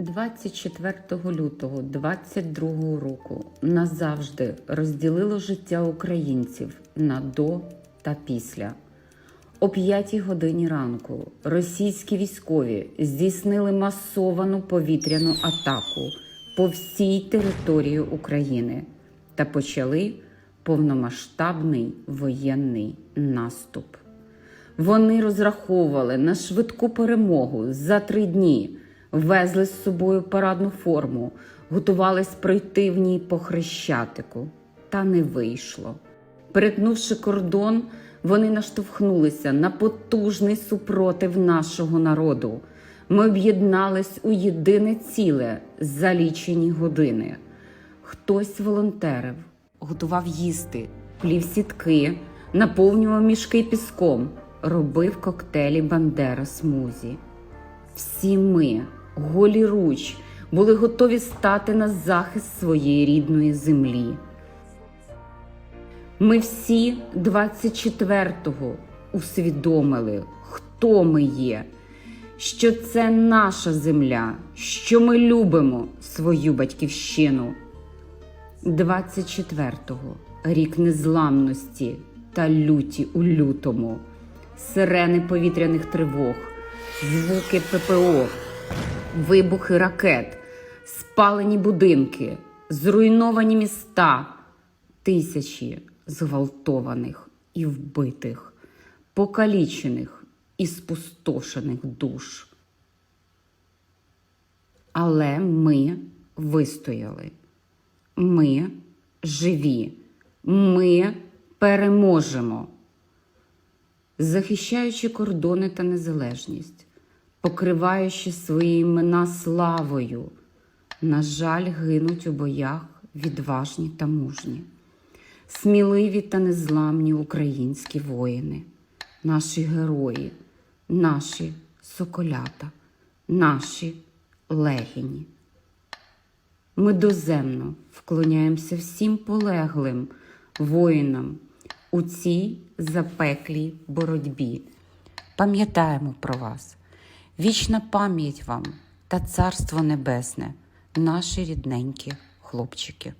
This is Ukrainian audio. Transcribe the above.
24 лютого 22 року назавжди розділило життя українців на до та після. О 5 годині ранку російські військові здійснили масовану повітряну атаку по всій території України та почали повномасштабний воєнний наступ. Вони розраховували на швидку перемогу за три дні, везли з собою парадну форму, готувались пройти в ній по хрещатику. Та не вийшло. Перетнувши кордон, вони наштовхнулися на потужний супротив нашого народу. Ми об'єднались у єдине ціле за лічені години. Хтось волонтерив, готував їсти, плів сітки, наповнював мішки піском, робив коктейлі Бандера смузі. Всі ми, голі руч, були готові стати на захист своєї рідної землі. Ми всі 24-го усвідомили, хто ми є, що це наша земля, що ми любимо свою батьківщину. 24-го рік незламності та люті у лютому, сирени повітряних тривог, звуки ППО, вибухи ракет, спалені будинки, зруйновані міста, тисячі зґвалтованих і вбитих, покалічених і спустошених душ. Але ми вистояли. Ми живі. Ми переможемо. Захищаючи кордони та незалежність, покриваючи свої імена славою, на жаль, гинуть у боях відважні та мужні, сміливі та незламні українські воїни, наші герої, наші соколята, наші легіні. Ми доземно вклоняємося всім полеглим воїнам у цій запеклій боротьбі. Пам'ятаємо про вас. Вічна пам'ять вам та царство небесне, наші рідненькі хлопчики.